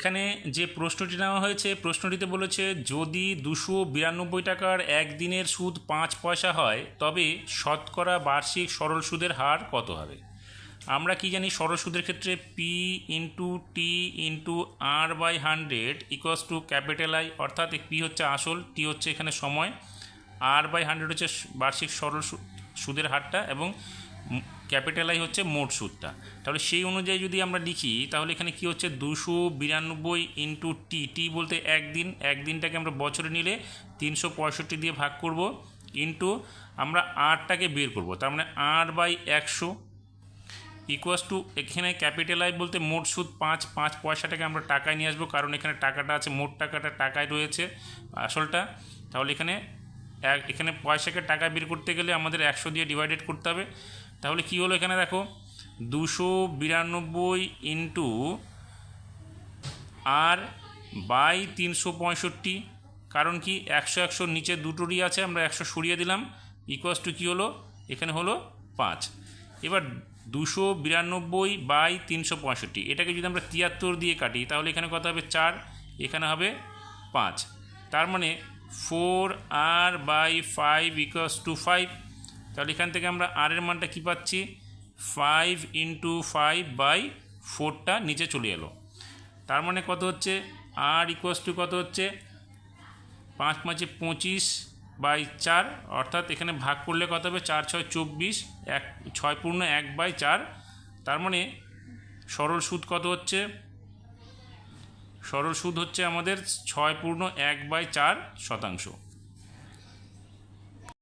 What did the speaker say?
এখানে যে প্রশ্নটি নেওয়া হয়েছে, প্রশ্নটিতে বলেছে, যদি দুশো বিরানব্বই টাকার একদিনের সুদ পাঁচ পয়সা হয়, তবে শতকরা বার্ষিক সরল সুদের হার কত হবে? আমরা কি জানি, সরল সুদের ক্ষেত্রে P into T into R by hundred equals to capital I অর্থাৎ পি হচ্ছে আসল টি হচ্ছে এখানে সময় আর বাই হান্ড্রেড হচ্ছে বার্ষিক সরল সুদের হারটা, এবং ক্যাপিটাল আই হচ্ছে মোট সুদটা। তাহলে সেই অনুযায়ী যদি আমরা লিখি, তাহলে এখানে কি হচ্ছে? দুশো বিরানব্বই ইন্টু টি টি বলতে একদিন, একদিনটাকে আমরা বছরে নিলে তিনশো পঁয়ষট্টি দিয়ে ভাগ করব ইন্টু আমরা আটটাকে বের করব। তার মানে আট বাই একশো ইকুয়াস টু এখানে ক্যাপিটাল আই বলতে মোট সুদ পাঁচ পাঁচ পয়সাটাকে আমরা টাকায় নিয়ে আসব, কারণ এখানে টাকাটা আছে, মোট টাকাটা টাকায় রয়েছে আসলটা। তাহলে এখানে এক, এখানে পয়সাকে টাকা বের করতে গেলে আমাদের একশো দিয়ে ডিভাইডেড করতে হবে। তাহলে কি হলো এখানে দেখো? দুশো বিরানব্বই ইন্টু আর বাই তিনশো পঁয়ষট্টি। কারণ কি একশো একশোর নিচে দুটোরই আছে, আমরা একশো সরিয়ে দিলাম। ইকুয়াস টু কী হলো? এখানে হলো পাঁচ। এবার দুশো বিরানব্বই বাই তিনশো পঁয়ষট্টি। এটাকে যদি আমরা তিয়াত্তর দিয়ে কাটি, তাহলে এখানে কত হবে? চার। এখানে হবে পাঁচ। তার মানে four R by five equals to five তাহলে এখান থেকে আমরা আর এর মানটা কী পাচ্ছি? ফাইভ ইন্টু ফাইভ বাই ফোরটা নিচে চলে এলো। তার মানে কত হচ্ছে? আর ইকুয়াস টু কত হচ্ছে? পাঁচ পাঁচে পঁচিশ বাই চার, অর্থাৎ এখানে ভাগ করলে কত হবে? চার ছয় চব্বিশ, এক ছয় পূর্ণ এক বাই চার। তার মানে সরল সুদ কত হচ্ছে? সরল সুদ হচ্ছে আমাদের ছয় পূর্ণ এক বাই চার শতাংশ।